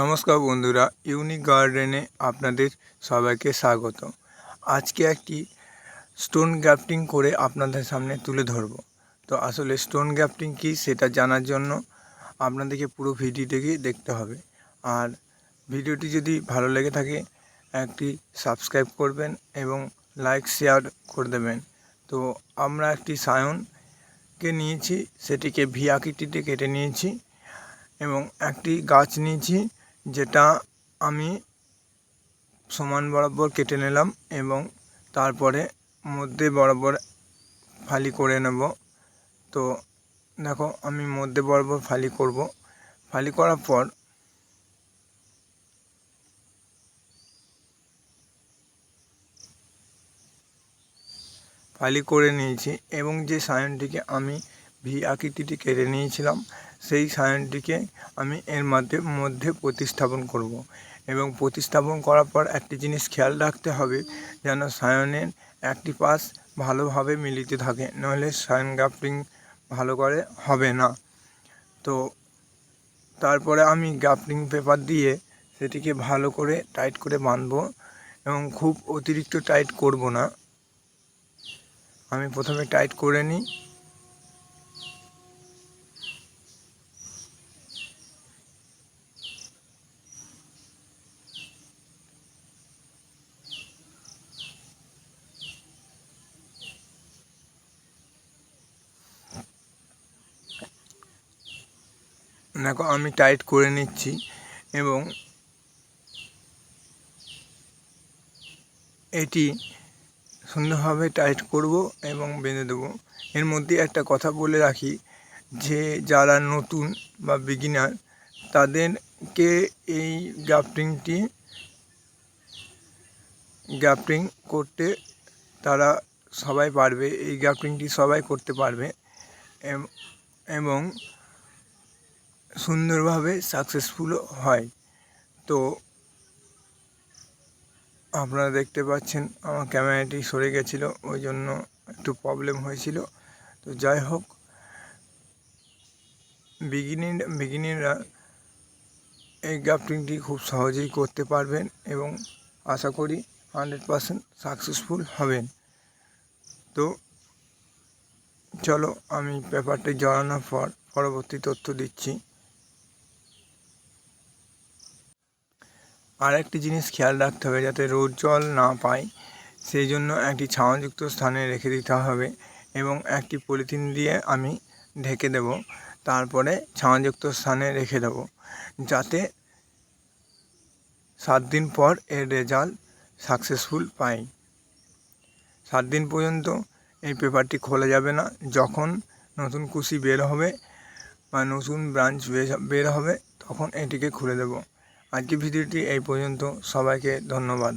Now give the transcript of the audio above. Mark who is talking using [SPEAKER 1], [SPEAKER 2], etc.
[SPEAKER 1] নমস্কার বন্ধুরা ইউনিক গার্ডেনে আপনাদের সবাইকে স্বাগত আজকে একটি স্টোন গ্রাফটিং করে আপনাদের সামনে তুলে ধরব। তো আসলে স্টোন গ্রাফটিং কী সেটা জানার জন্য আপনাদেরকে পুরো ভিডিওটিকে দেখতে হবে। আর ভিডিওটি যদি ভালো লেগে থাকে, একটি সাবস্ক্রাইব করবেন এবং লাইক শেয়ার করে দেবেন। তো আমরা একটি সায়নকে নিয়েছি, সেটিকে ভি আকৃতিতে কেটে নিয়েছি এবং একটি গাছ নিয়েছি। যেটা আমি সমান বরাবর কেটে নিলাম এবং তারপরে মধ্যে বরাবর ফালি করে নেব। তো দেখো, আমি মধ্যে বরাবর ফালি করব। ফালি করার পর ফালি করে নিয়েছি এবং যে সায়নটিকে আমি ভি আকৃতিটি কেটে নিয়েছিলাম। সেই সায়নটিকে আমি এর মধ্যে মধ্যে প্রতিস্থাপন করব। এবং প্রতিস্থাপন করার পর একটি জিনিস খেয়াল রাখতে হবে, যেন সায়নের একটি পাশ ভালোভাবে মিলিত থাকে, নইলে সায়ন গ্রাফটিং ভালো করে হবে না। তো তারপরে আমি গ্রাফটিং পেপার দিয়ে সেটিকে ভালো করে টাইট করে বাঁধবো এবং খুব অতিরিক্ত টাইট করব না। আমি প্রথমে টাইট করে নিই। দেখো, আমি টাইট করে নিচ্ছি এবং এটি সুন্দরভাবে টাইট করব এবং বেঁধে দেবো। এর মধ্যে একটা কথা বলে রাখি যে, যারা নতুন বা বিগিনার তাদেরকে এই গ্রাফটিংটি গ্রাফটিং করতে তারা সবাই পারবে, এই গ্রাফটিংটি সবাই করতে পারবে। এবং সুন্দরভাবে সাকসেসফুলও হয়। তো আপনারা দেখতে পাচ্ছেন, আমার ক্যামেরাটি সরে গেছিল, ওই জন্য একটু প্রবলেম হয়েছিল। তো যাই হোক বিগিনিং বিগিনিংরা এই গ্রাফটিংটি খুব সহজেই করতে পারবেন এবং আশা করি হান্ড্রেড পারসেন্ট সাকসেসফুল হবেন। তো চলো, আমি পেপারটি জড়ানোর পর পরবর্তী তথ্য দিচ্ছি। আর একটি জিনিস খেয়াল রাখতে হবে যাতে রোদ জল না পায়। সেই জন্য একটি ছাওয়াযুক্ত স্থানে রেখে দিতে হবে এবং একটি পলিথিন দিয়ে আমি ঢেকে দেব। তারপরে ছাওয়াযুক্ত স্থানে রেখে দেব যাতে সাত দিন পর এর রেজাল্ট সাকসেসফুল পাই। সাত দিন পর্যন্ত এই পেপারটি খোলা যাবে না। যখন নতুন কুশি বের হবে বা নতুন ব্রাঞ্চ বের হবে, তখন এটিকে খুলে দেবো। আজকের ভিডিওটি এই পর্যন্ত। সবাইকে ধন্যবাদ।